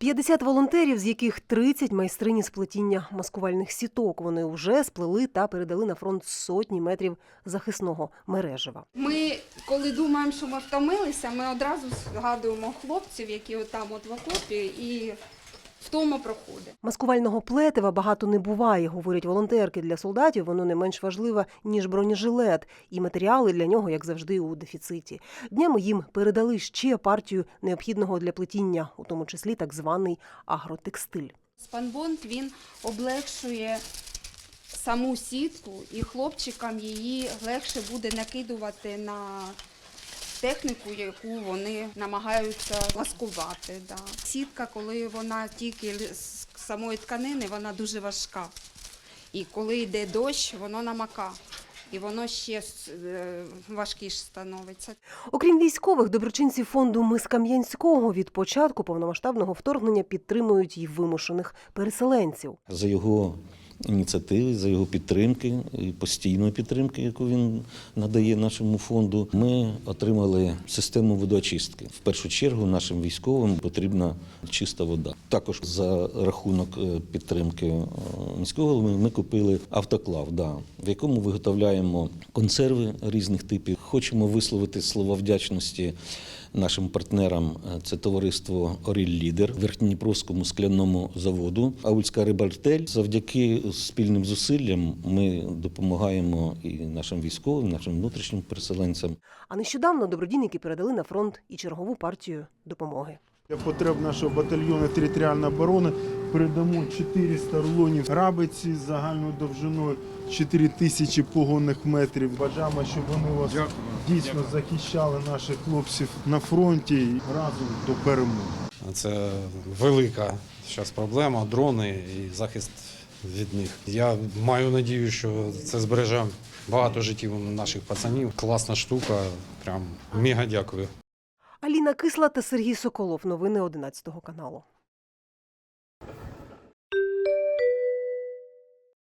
50 волонтерів, з яких 30 майстрині з плетіння маскувальних сіток. Вони вже сплели та передали на фронт сотні метрів захисного мережева. Ми, коли думаємо, що ми втомилися, ми одразу згадуємо хлопців, які там от в окопі, і втома проходить. Маскувального плетива багато не буває, говорять волонтерки. Для солдатів воно не менш важливе, ніж бронежилет, і матеріали для нього, як завжди, у дефіциті. Днями їм передали ще партію необхідного для плетіння, у тому числі так званий агротекстиль. Спанбонд він облегшує саму сітку, і хлопчикам її легше буде накидувати на техніку, яку вони намагаються маскувати. Да. Сітка, коли вона тільки з самої тканини, вона дуже важка. І коли йде дощ, воно намака. І воно ще е, важкіше становиться. Окрім військових, доброчинці фонду Мис Кам'янського від початку повномасштабного вторгнення підтримують й вимушених переселенців. за його ініціативи, за його підтримки і постійної підтримки, яку він надає нашому фонду. Ми отримали систему водоочистки. В першу чергу нашим військовим потрібна чиста вода. Також за рахунок е, підтримки е, міського голови ми купили автоклав, да, в якому виготовляємо консерви різних типів. Хочемо висловити слова вдячності нашим партнерам. Е, Це товариство Оріль Лідер Верхньодніпровському скляному заводу. Аульська рибартель. Завдяки спільним зусиллям ми допомагаємо і нашим військовим, нашим внутрішнім переселенцям. А нещодавно добродійники передали на фронт і чергову партію допомоги. Для потреб нашого батальйону територіальної оборони передамо 400 рулонів рабиці з загальною довжиною 4 тисячі погонних метрів. Бажаємо, щоб вони вас дійсно захищали наших хлопців на фронті і разом до перемоги. Це велика зараз проблема, дрони і захист від них. Я маю надію, що це збереже багато життів наших пацанів. Класна штука, прям мега дякую. Аліна Кисла та Сергій Соколов. Новини 11 каналу.